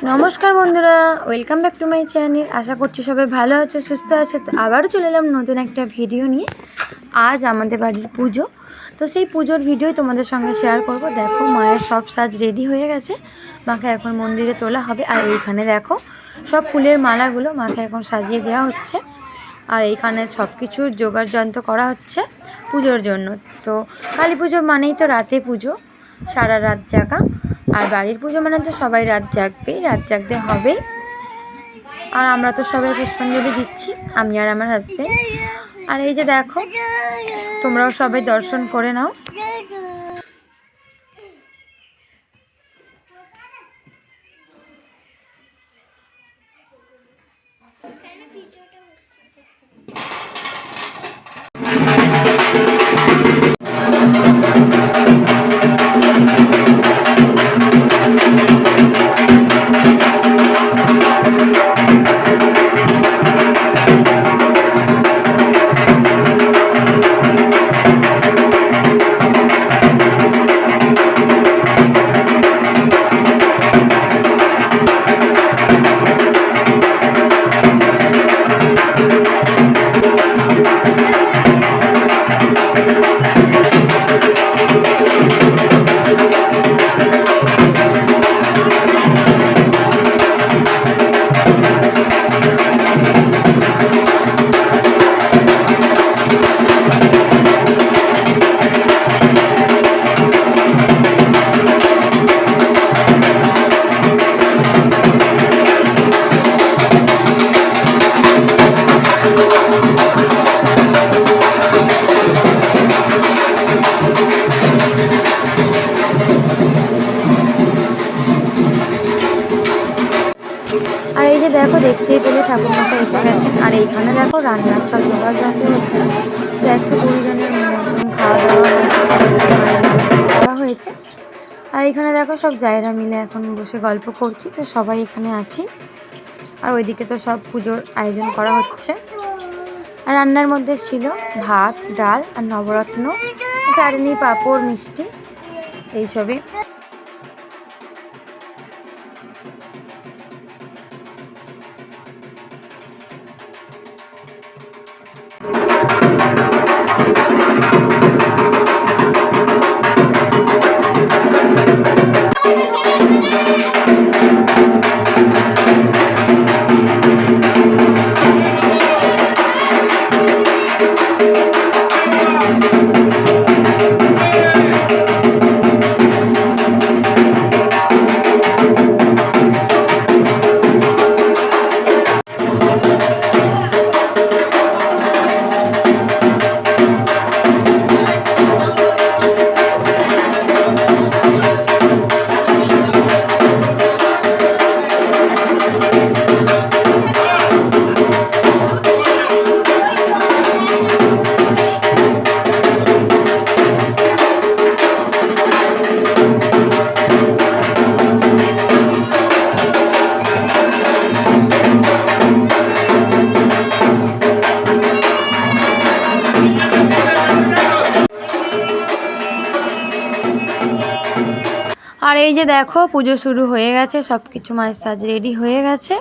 নমস্কার বন্ধুরা welcome back to my channel আশা করছি সবাই ভালো আছো, সুস্থ আছে। তো আবারও চলে এলাম নতুন একটা ভিডিও নিয়ে। আজ আমাদের বাড়ির পুজো। তো সেই পুজোর ভিডিও তোমাদের সঙ্গে শেয়ার করব। দেখো, মায়ের সব সাজ রেডি হয়ে গেছে। মাকে এখন মন্দিরে তোলা হবে। আর এইখানে দেখো, সব ফুলের মালাগুলো মাকে এখন সাজিয়ে দেওয়া হচ্ছে। আর এইখানে সব কিছুর জোগাড় যন্ত্র করা হচ্ছে পুজোর জন্য। তো কালী পুজো মানেই তো রাতে পুজো, সারা রাত জাগা। আর বাড়ির পুজো মানে তো সবাই রাত জাগবে রাত জাগতে হবে আর আমরা তো সবাই পুষ্পাঞ্জলি দিচ্ছি, আমি আর আমার হাজবেন্ড আর এই যে দেখো, তোমরাও সবাই দর্শন করে নাও। আর এই যে দেখো, দেখতেই পেলে ঠাকুর মশাই এসে গেছেন। আর এইখানে দেখো রান্নার সব জোগাড় যন্ত্র হচ্ছে তো একশো কুড়ি জনের মতন খাওয়া দাওয়া হয়েছে। আর এখানে দেখো, সব জায়গা মিলে এখন বসে গল্প করছি। তো সবাই এখানে আছি। আর ওইদিকে তো সব পুজোর আয়োজন করা হচ্ছে। আর রান্নার মধ্যে ছিল ভাত, ডাল আর নবরত্ন, চাটনি, পাঁপড়, মিষ্টি, এইসবই। আর এই যে দেখো, পুজো শুরু হয়ে গেছে সব কিছু মায়ের সাজ রেডি হয়ে গেছে।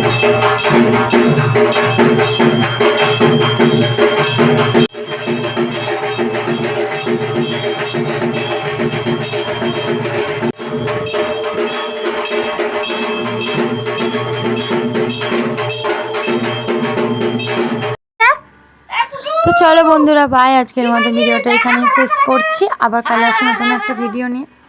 তো চলো বন্ধুরা বাই আজকের মতো ভিডিওটা এখানে শেষ করছি। আবার কাল আসি নতুন একটা ভিডিও নিয়ে।